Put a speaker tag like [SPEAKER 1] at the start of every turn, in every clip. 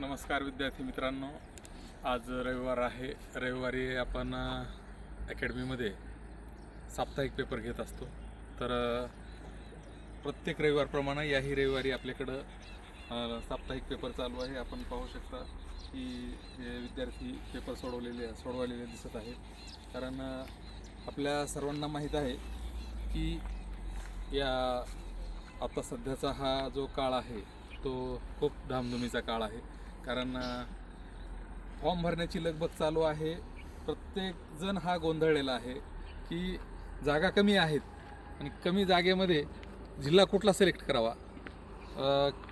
[SPEAKER 1] नमस्कार विद्यार्थी मित्रांनो. आज रविवार आहे. रविवारी आपण अकॅडमीमध्ये साप्ताहिक पेपर घेत असतो. तर प्रत्येक रविवारप्रमाणे याही रविवारी आपल्याकडं साप्ताहिक पेपर चालू आहे. आपण पाहू शकता की हे विद्यार्थी पेपर सोडवलेले सोडवलेले दिसत आहेत. कारण आपल्या सर्वांना माहीत आहे की या आता सध्याचा हा जो काळ आहे तो खूप धामधुमीचा काळ आहे. कारण फॉर्म भरण्याची लगबग चालू आहे. प्रत्येकजण हा गोंधळलेला आहे की जागा कमी आहेत आणि कमी जागेमध्ये जिल्हा कुठला सिलेक्ट करावा?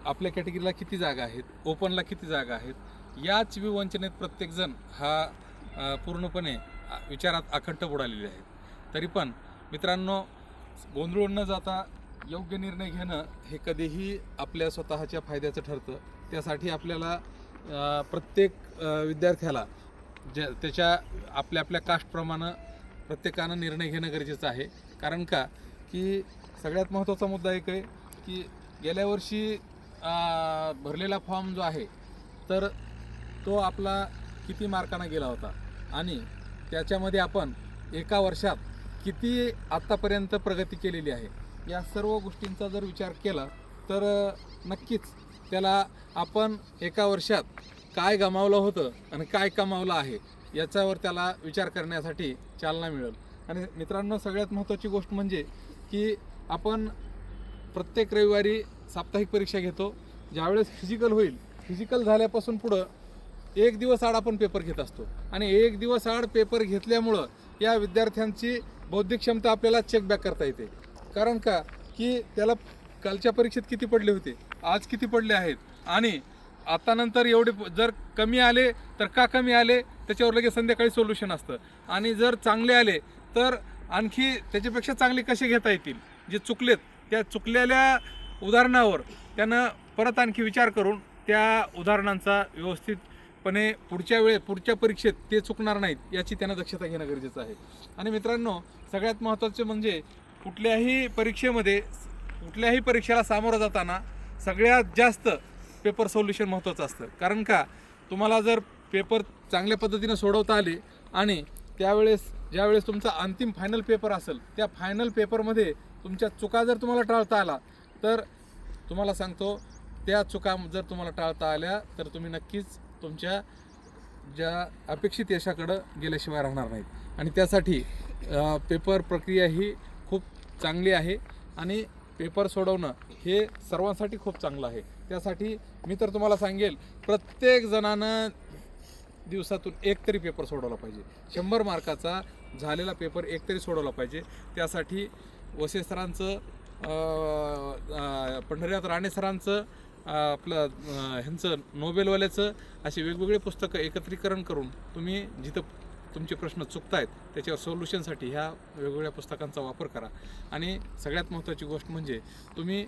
[SPEAKER 1] आपल्या कॅटेगरीला किती जागा आहेत? ओपनला किती जागा आहेत? याच विवंचनेत प्रत्येकजण हा पूर्णपणे विचारात अखंड बुडालेले आहेत. तरी पण मित्रांनो गोंधळून न जाता योग्य निर्णय घेणं हे कधीही आपल्या स्वतःच्या फायद्याचं ठरतं. त्यासाठी आपल्याला प्रत्येक विद्यार्थ्याला ज्या त्याच्या आपल्या आपल्या कास्टप्रमाणे प्रत्येकानं निर्णय घेणं गरजेचं आहे. कारण का? की सगळ्यात महत्त्वाचा मुद्दा एक आहे की गेल्या वर्षी भरलेला फॉर्म जो आहे तर तो आपला किती मार्कानं गेला होता? आणि त्याच्यामध्ये आपण एका वर्षात किती आत्तापर्यंत प्रगती केलेली आहे? या सर्व गोष्टींचा जर विचार केला तर नक्कीच त्याला आपण एका वर्षात काय गमावलं होतं आणि काय कमावलं आहे याच्यावर त्याला विचार करण्यासाठी चालना मिळेल. आणि मित्रांनो सगळ्यात महत्त्वाची गोष्ट म्हणजे की आपण प्रत्येक रविवारी साप्ताहिक परीक्षा घेतो. ज्यावेळेस फिजिकल होईल फिजिकल झाल्यापासून पुढं एक दिवस आड आपण पेपर घेत असतो. आणि एक दिवस आड पेपर घेतल्यामुळं या विद्यार्थ्यांची बौद्धिक क्षमता आपल्याला चेकबॅक करता येते. कारण का? की त्याला कालच्या परीक्षेत किती पडले होते? आज किती पडले आहेत? आणि आता नंतर एवढे जर कमी आले तर का कमी आले? त्याच्यावर लगेच संध्याकाळी सोल्युशन असतं. आणि जर चांगले आले तर आणखी त्याच्यापेक्षा चांगले कसे घेता येतील? जे चुकलेत त्या चुकलेल्या उदाहरणावर त्यानं परत आणखी विचार करून त्या उदाहरणांचा व्यवस्थितपणे पुढच्या वेळे पुढच्या परीक्षेत ते चुकणार नाहीत याची त्यांना दक्षता घेणं गरजेचं आहे. आणि मित्रांनो सगळ्यात महत्त्वाचे म्हणजे कुठल्याही परीक्षेमध्ये कुठल्याही परीक्षेला सामोरं जाताना सगळ्यात जास्त पेपर सोल्युशन महत्त्वाचं असतं. कारण का? तुम्हाला जर पेपर चांगल्या पद्धतीनं सोडवता आले आणि त्यावेळेस ज्यावेळेस तुमचा अंतिम फायनल पेपर असेल त्या फायनल पेपरमध्ये तुमच्या चुका जर तुम्हाला टाळता आला तर तुम्हाला सांगतो त्या चुका जर तुम्हाला टाळता आल्या तर तुम्ही नक्कीच तुमच्या ज्या अपेक्षित यशाकडं गेल्याशिवाय राहणार नाहीत. आणि त्यासाठी पेपर प्रक्रिया ही खूप चांगली आहे. आणि पेपर सोडवणं हे सर्वांसाठी खूप चांगलं आहे. त्यासाठी मी तर तुम्हाला सांगेल प्रत्येक जणानं दिवसातून एक तरी पेपर सोडवला पाहिजे. शंभर मार्काचा झालेला पेपर एक तरी सोडवला पाहिजे. त्यासाठी वसे सरांचं अं, पंढरीनाथ राणे सरांचं आपलं ह्यांचं नोबेलवाल्याचं अशी वेगवेगळी पुस्तकं एकत्रीकरण करून तुम्ही जिथं तुमचे प्रश्न चुकत आहेत त्याच्यावर सोल्युशनसाठी ह्या वेगवेगळ्या पुस्तकांचा वापर करा. आणि सगळ्यात महत्त्वाची गोष्ट म्हणजे तुम्ही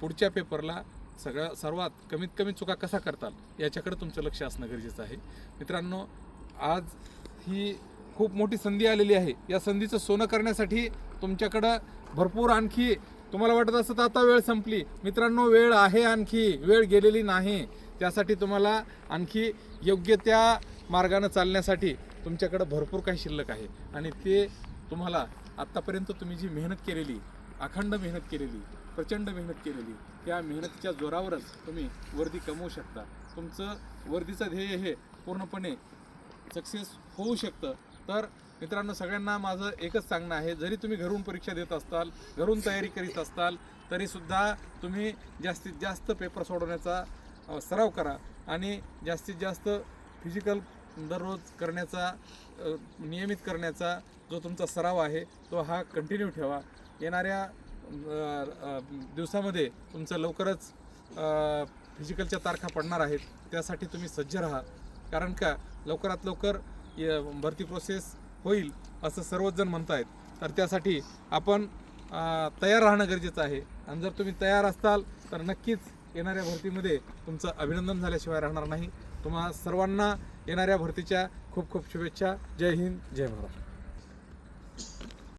[SPEAKER 1] पुढच्या पेपरला सगळ्या सर्वात कमीत कमी चुका कसा करताल याच्याकडे तुमचं लक्ष असणं गरजेचं आहे. मित्रांनो आज ही खूप मोठी संधी आलेली आहे. या संधीचं सोनं करण्यासाठी तुमच्याकडं भरपूर आणखी तुम्हाला वाटत असतं तर आता वेळ संपली. मित्रांनो वेळ आहे आणखी वेळ गेलेली नाही. त्यासाठी तुम्हाला आणखी योग्य त्या मार्गानं चालण्यासाठी तुमच्याकडं भरपूर काही शिल्लक आहे. आणि ते तुम्हाला आत्तापर्यंत तुम्ही जी मेहनत केलेली अखंड मेहनत केलेली प्रचंड मेहनत केलेली त्या मेहनतीच्या जोरावरच तुम्ही वर्दी कमवू शकता. तुमचं वर्दीचं ध्येय हे पूर्णपणे सक्सेस होऊ शकतं. तर मित्रांनो सगळ्यांना माझं एकच सांगणं आहे जरी तुम्ही घरून परीक्षा देत असताल घरून तयारी करीत असताल तरीसुद्धा तुम्ही जास्तीत जास्त पेपर सोडवण्याचा सराव करा. आणि जास्तीत जास्त फिजिकल दररोज करण्याचा नियमित करण्याचा जो तुमचा सराव आहे तो हा कंटिन्यू ठेवा. येणाऱ्या दिवसामध्ये तुमचं लवकरच फिजिकलच्या तारखा पडणार आहेत त्यासाठी तुम्ही सज्ज राहा. कारण का लवकरात लवकर य- भरती प्रोसेस होईल असं सर्वच जण आहेत तर त्यासाठी आपण तयार राहणं गरजेचं आहे. आणि जर तुम्ही तयार असाल तर नक्कीच येणाऱ्या भरतीमध्ये तुमचं अभिनंदन झाल्याशिवाय राहणार नाही. तुम्हा सर्वांना येणाऱ्या भरतीच्या खूप खूप शुभेच्छा. जय हिंद जय महाराष्ट्र.